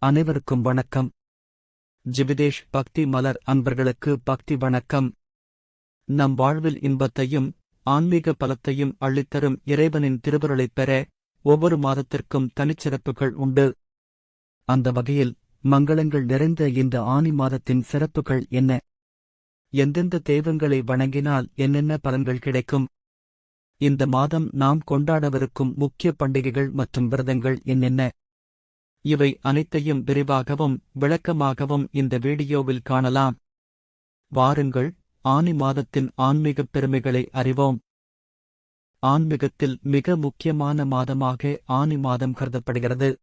அனைவருக்கும் வணக்கம். ஜிபிதேஷ் பக்தி மலர் அன்பர்களுக்கு பக்தி வணக்கம். நம் வாழ்வில் இன்பத்தையும் ஆன்மீக பலத்தையும் அள்ளித்தரும் இறைவனின் திருவருளைப் பெற ஒவ்வொரு மாதத்திற்கும் தனிச்சிறப்புகள் உண்டு. அந்த வகையில் மங்களங்கள் நிறைந்த இந்த ஆனி மாதத்தின் சிறப்புகள் என்ன? எந்தெந்த தெய்வங்களை வணங்கினால் என்னென்ன பலன்கள் கிடைக்கும்? இந்த மாதம் நாம் கொண்டாடவிருக்கும் முக்கிய பண்டிகைகள் மற்றும் விரதங்கள் என்னென்ன? இவை அனைத்தையும் விரிவாகவும் விளக்கமாகவும் இந்த வீடியோவில் காணலாம். வாருங்கள் ஆனி மாதத்தின் ஆன்மீகப் பெருமைகளை அறிவோம். ஆன்மீகத்தில் மிக முக்கியமான மாதமாக ஆனி மாதம் கருதப்படுகிறது.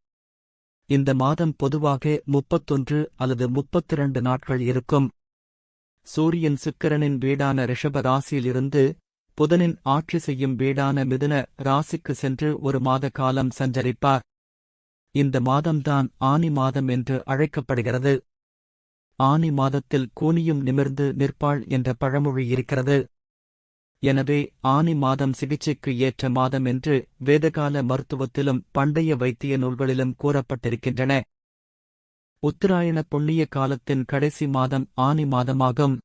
இந்த மாதம் பொதுவாக முப்பத்தொன்று அல்லது முப்பத்திரண்டு நாட்கள் இருக்கும். சூரியன் சுக்கிரனின் வீடான ரிஷப ராசியிலிருந்து புதனின் ஆட்சி செய்யும் வீடான மிதுன ராசிக்கு சென்று ஒரு மாத காலம் சஞ்சரிப்பார். இந்த மாதம்தான் ஆனி மாதம் என்று அழைக்கப்படுகிறது. ஆனி மாதத்தில் கூனியும் நிமிர்ந்து நிற்பாள் என்ற பழமொழி இருக்கிறது. எனவே ஆனி மாதம் சிகிச்சைக்கு ஏற்ற மாதம் என்று வேதகால மருத்துவத்திலும் பண்டைய வைத்திய நூல்களிலும் கூறப்பட்டிருக்கின்றன. உத்தராயண புண்ணிய காலத்தின் கடைசி மாதம் ஆனி மாதமாகும்.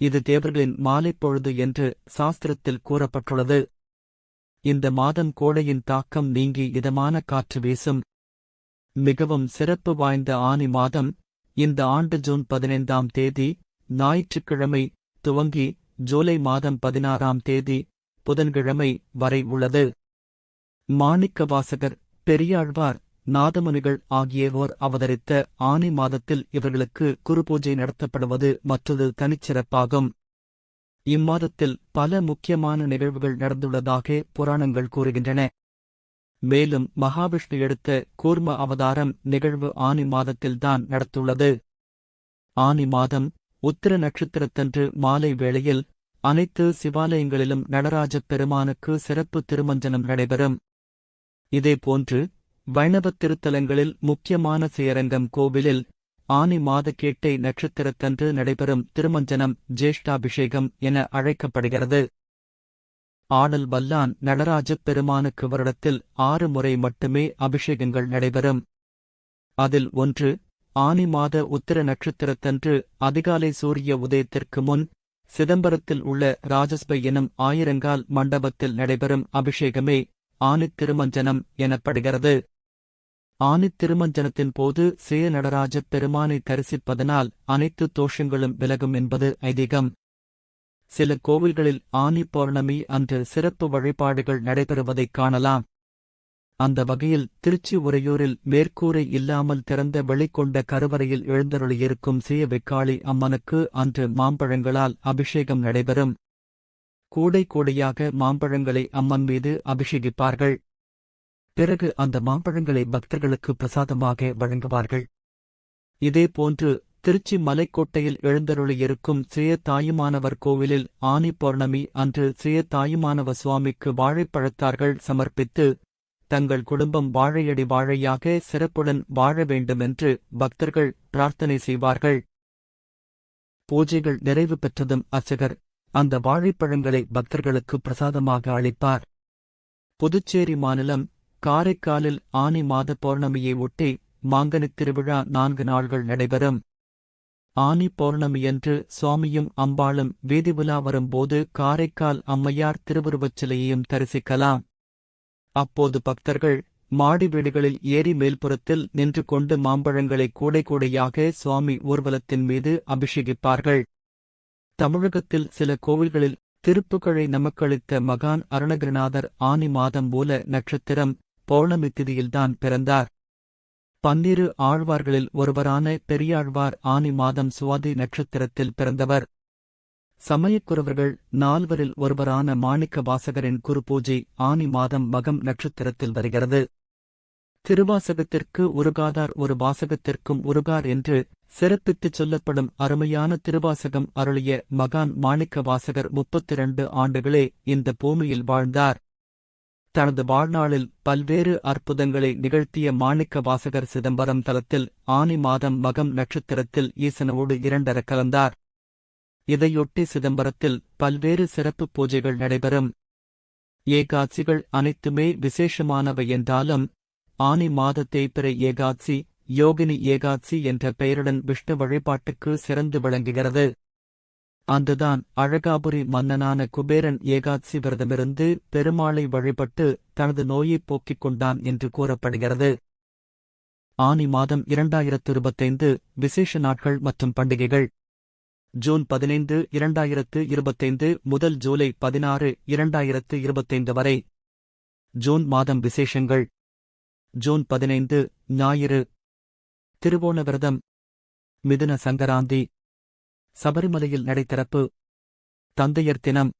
இது தேவர்களின் மாலைப்பொழுது என்று சாஸ்திரத்தில் கூறப்பட்டுள்ளது. இந்த மாதம் கோடையின் தாக்கம் நீங்கி இதமான காற்று வீசும். மிகவும் சிறப்பு வாய்ந்த ஆனி மாதம் இந்த ஆண்டு ஜூன் பதினைந்தாம் தேதி ஞாயிற்றுக்கிழமை துவங்கி ஜூலை மாதம் பதினாறாம் தேதி புதன்கிழமை வரை உள்ளது. மாணிக்க வாசகர் பெரியாழ்வார் நாதமுனிகள் ஆகியோர் அவதரித்த ஆனி மாதத்தில் இவர்களுக்கு குருபூஜை நடத்தப்படுவது மற்றொரு தனிச்சிறப்பாகும். இம்மாதத்தில் பல முக்கியமான நிகழ்வுகள் நடந்துள்ளதாக புராணங்கள் கூறுகின்றன. மேலும் மகாவிஷ்ணு எடுத்த கூர்ம அவதாரம் நிகழ்வு ஆனி மாதத்தில்தான் நடத்துள்ளது. ஆனி மாதம் உத்திர நட்சத்திரத்தன்று மாலை வேளையில் அனைத்து சிவாலயங்களிலும் நடராஜப் பெருமானுக்கு சிறப்பு திருமஞ்சனம் நடைபெறும். இதேபோன்று வைணவத் திருத்தலங்களில் முக்கியமான சேரங்கம் கோவிலில் ஆனி மாத கேட்டை நட்சத்திரத்தன்று நடைபெறும் திருமஞ்சனம் ஜேஷ்டாபிஷேகம் என அழைக்கப்படுகிறது. ஆனல் வல்லான் நடராஜப் பெருமானுக்கு வருடத்தில் ஆறு முறை மட்டுமே அபிஷேகங்கள் நடைபெறும். அதில் ஒன்று ஆனி மாத உத்திர நட்சத்திரத்தன்று அதிகாலை சூரிய உதயத்திற்கு முன் சிதம்பரத்தில் உள்ள ராஜஸ்பை எனும் ஆயிரங்கால் மண்டபத்தில் நடைபெறும் அபிஷேகமே ஆனித் திருமஞ்சனம் எனப்படுகிறது. ஆனித் திருமஞ்சனத்தின் போது சேய நடராஜப் பெருமானை தரிசிப்பதனால் அனைத்து தோஷங்களும் விலகும் என்பது ஐதீகம். சில கோவில்களில் ஆனி பௌர்ணமி அன்று சிறப்பு வழிபாடுகள் நடைபெறுவதைக் காணலாம். அந்த வகையில் திருச்சி உறையூரில் மேற்கூரை இல்லாமல் திறந்த வெளிக்கொண்ட கருவறையில் எழுந்தருளியிருக்கும் சீய வெக்காளி அம்மனுக்கு அன்று மாம்பழங்களால் அபிஷேகம் நடைபெறும். கூடை கூடையாக மாம்பழங்களை அம்மன் மீது அபிஷேகிப்பார்கள். பிறகு அந்த மாம்பழங்களை பக்தர்களுக்கு பிரசாதமாக வழங்குவார்கள். இதேபோன்று திருச்சி மலைக்கோட்டையில் எழுந்தருளியிருக்கும் சிய தாயுமானவர் கோவிலில் ஆனி பௌர்ணமி அன்று சிய தாயுமானவ சுவாமிக்கு வாழைப்பழத்தார்கள் சமர்ப்பித்து தங்கள் குடும்பம் வாழையடி வாழையாக சிறப்புடன் வாழ வேண்டுமென்று பக்தர்கள் பிரார்த்தனை செய்வார்கள். பூஜைகள் நிறைவு பெற்றதும் அர்ச்சகர் அந்த வாழைப்பழங்களை பக்தர்களுக்கு பிரசாதமாக அளிப்பார். புதுச்சேரி மாநிலம் காரைக்காலில் ஆனி மாத பௌர்ணமியை ஒட்டி மாங்கனித் திருவிழா நான்கு நாள்கள் நடைபெறும். ஆனி பௌர்ணமியன்று சுவாமியும் அம்பாளும் வீதி உலா வரும்போது காரைக்கால் அம்மையார் திருவுருவச் சிலையையும் தரிசிக்கலாம். அப்போது பக்தர்கள் மாடி வீடுகளில் ஏரி மேல்புறத்தில் நின்று கொண்டு மாம்பழங்களை கூடை கூடையாக சுவாமி ஊர்வலத்தின் மீது அபிஷேகிப்பார்கள். தமிழகத்தில் சில கோவில்களில் திருப்புகழை நமக்களித்த மகான் அருணகிரிநாதர் ஆனி மாதம் மூல நட்சத்திரம் பௌர்ணமி திதியில்தான் பிறந்தார். பன்னிரு ஆழ்வார்களில் ஒருவரான பெரியாழ்வார் ஆனி மாதம் சுவாதி நட்சத்திரத்தில் பிறந்தவர். சமயக்குறவர்கள் நால்வரில் ஒருவரான மாணிக்க வாசகரின் குருபூஜை ஆனி மாதம் மகம் நட்சத்திரத்தில் வருகிறது. திருவாசகத்திற்கு உருகாதார் ஒரு வாசகத்திற்கும் உருகார் என்று சிறப்பித்துச் சொல்லப்படும் அருமையான திருவாசகம் அருளிய மகான் மாணிக்க வாசகர் முப்பத்திரண்டு ஆண்டுகளே இந்த பூமியில் வாழ்ந்தார். தனது வாழ்நாளில் பல்வேறு அற்புதங்களை நிகழ்த்திய மாணிக்க வாசகர் சிதம்பரம் தலத்தில் ஆனி மாதம் மகம் நட்சத்திரத்தில் ஈசனோடு இரண்டர கலந்தார். இதையொட்டி சிதம்பரத்தில் பல்வேறு சிறப்பு பூஜைகள் நடைபெறும். ஏகாட்சிகள் அனைத்துமே விசேஷமானவை என்றாலும் ஆனி மாத தேய்பிறை ஏகாட்சி யோகினி ஏகாட்சி என்ற பெயருடன் விஷ்ணு வழிபாட்டுக்கு சிறந்து விளங்குகிறது. அன்றுதான் அழகாபுரி மன்னனான குபேரன் ஏகாட்சி விரதமிருந்து பெருமாளை வழிபட்டு தனது நோயைப் போக்கிக் கொண்டான் என்று கூறப்படுகிறது. ஆனி மாதம் இரண்டாயிரத்து இருபத்தைந்து விசேஷ நாட்கள் மற்றும் பண்டிகைகள். ஜூன் பதினைந்து இரண்டாயிரத்து இருபத்தைந்து முதல் ஜூலை பதினாறு இரண்டாயிரத்து இருபத்தைந்து வரை. ஜூன் மாதம் விசேஷங்கள். ஜூன் பதினைந்து ஞாயிறு. திருவோண விரதம். மிதுன சங்கராந்தி. சபரிமலையில் நடைத்திறப்பு. தந்தையர் தினம்.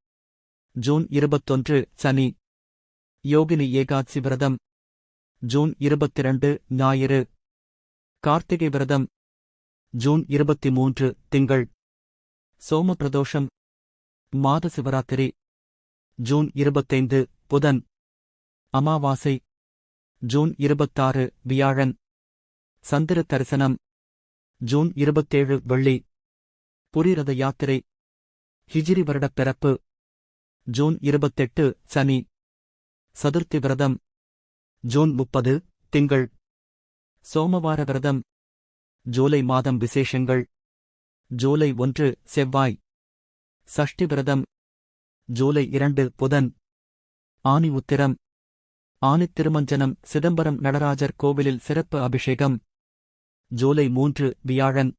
ஜூன் இருபத்தொன்று சனி. யோகினி ஏகாட்சி விரதம். ஜூன் இருபத்திரண்டு ஞாயிறு. கார்த்திகை விரதம். ஜூன் இருபத்தி மூன்று திங்கள். சோம பிரதோஷம் மாத சிவராத்திரி. ஜூன் இருபத்தைந்து புதன். அமாவாசை. ஜூன் இருபத்தாறு வியாழன். சந்திர தரிசனம். ஜூன் இருபத்தேழு வெள்ளி. புரிரத யாத்திரை. ஹிஜிரி வருடப் பிறப்பு. ஜூன் இருபத்தெட்டு சனி. சதுர்த்தி விரதம். ஜூன் முப்பது திங்கள். சோமவார விரதம். ஜூலை மாதம் விசேஷங்கள். ஜூலை ஒன்று செவ்வாய். சஷ்டி விரதம். ஜூலை இரண்டு புதன். ஆனி உத்திரம். ஆனித் திருமஞ்சனம் சிதம்பரம் நடராஜர் கோவிலில் சிறப்பு அபிஷேகம். ஜூலை மூன்று வியாழன்.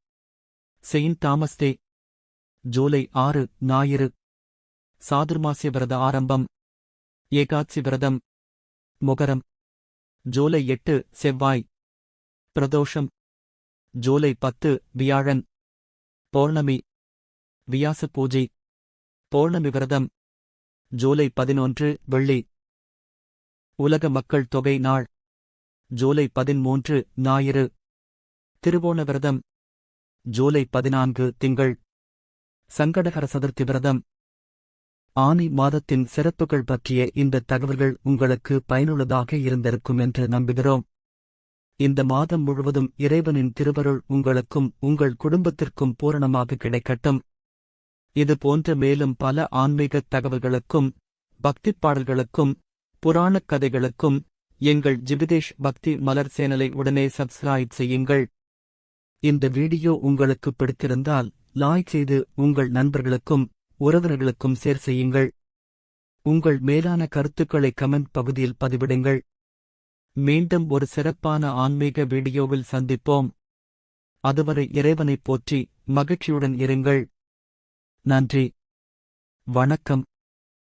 செயின்ட் தாமஸ் டே. ஜூலை ஆறு ஞாயிறு. சாதுர்மாசிய விரத ஆரம்பம். ஏகாட்சி விரதம். முகரம். ஜூலை எட்டு செவ்வாய். பிரதோஷம். ஜூலை பத்து வியாழன். பௌர்ணமி. வியாச பூஜை. பௌர்ணமி விரதம். ஜூலை பதினொன்று வெள்ளி. உலக மக்கள் தொகை நாள். ஜூலை பதிமூன்று ஞாயிறு. திருவோண விரதம். ஜூலை பதினான்கு திங்கள். சங்கடகர சதுர்த்தி விரதம் ஆனி மாதத்தின் சிறப்புகள் பற்றிய இந்த தகவல்கள் உங்களுக்கு பயனுள்ளதாக இருந்திருக்கும் என்று நம்புகிறோம். இந்த மாதம் முழுவதும் இறைவனின் திருவருள் உங்களுக்கும் உங்கள் குடும்பத்திற்கும் பூரணமாக கிடைக்கட்டும். இது போன்ற மேலும் பல ஆன்மீகத் தகவல்களுக்கும் பக்திப் பாடல்களுக்கும் புராணக் கதைகளுக்கும் எங்கள் ஜிபிதேஷ் பக்தி மலர் சேனலை உடனே சப்ஸ்கிரைப் செய்யுங்கள். இந்த வீடியோ உங்களுக்கு பிடித்திருந்தால் லாய்க் செய்து உங்கள் நண்பர்களுக்கும் உறவினர்களுக்கும் சேர் செய்யுங்கள். உங்கள் மேலான கருத்துக்களை கமெண்ட் பகுதியில் பதிவிடுங்கள். மீண்டும் ஒரு சிறப்பான ஆன்மீக வீடியோவில் சந்திப்போம். அதுவரை இறைவனைப் போற்றி மகிழ்ச்சியுடன் இருங்கள். நன்றி. வணக்கம்.